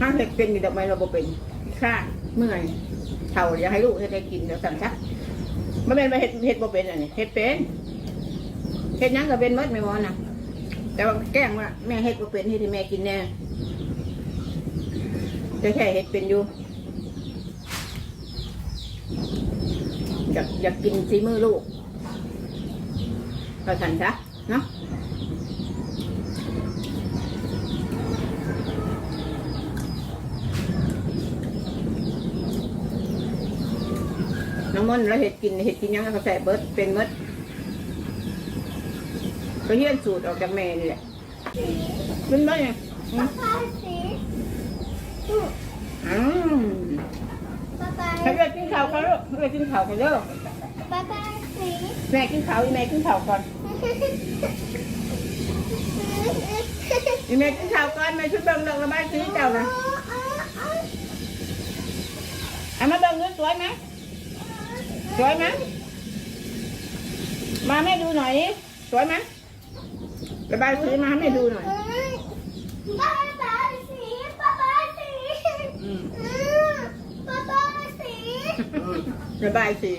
ห้างเห็ดเป็นอยู่ดอกไม้เราบ่เป็นข้างเมื่อยเท่าอยากให้ลูกเฮ็ดให้กินเดี๋ยวสั่นซักมันเป็นไปเห็ดเห็ดบ่เป็นอันนี้เห็ดเป็นเห็ดหยังก็เป็นหมดไม่วอนะแต่ว่าแกล้งว่าแม่เห็ดบ่เป็นเฮ็ดให้แม่กินแน่แต่แค่เห็ดเป็นอยู่อยากอยากกินซีมือลูกก็สั่นซะเนาะ น้องมนต์แล้วเห็ดกินเห็ดกินยังก็ใส่เบิร์ดเป็นเบิร์ดก็เฮียนสูตรออกจากแม่นี่แหละเป็นไงอืมป๊าป๊าสีอืมป๊าป๊าให้เลือกกินข้าวกันลูกเลือกกินข้าวกันเด้อป๊าป๊าสีแม่กินข้าวอีแม่กินข้าวก่อนอีแม่กินข้าวก่อนแม่ช่วยเบิ่งเรื่องระบายสีเจ้านะเอามาเบิ่งเนื้อสวยไหม สวยไหมมาแม่ดูหน่อยสวยไหมระบายสีมาแม่ดูหน่อยระบายสีระบายสีระบายสีระบายสี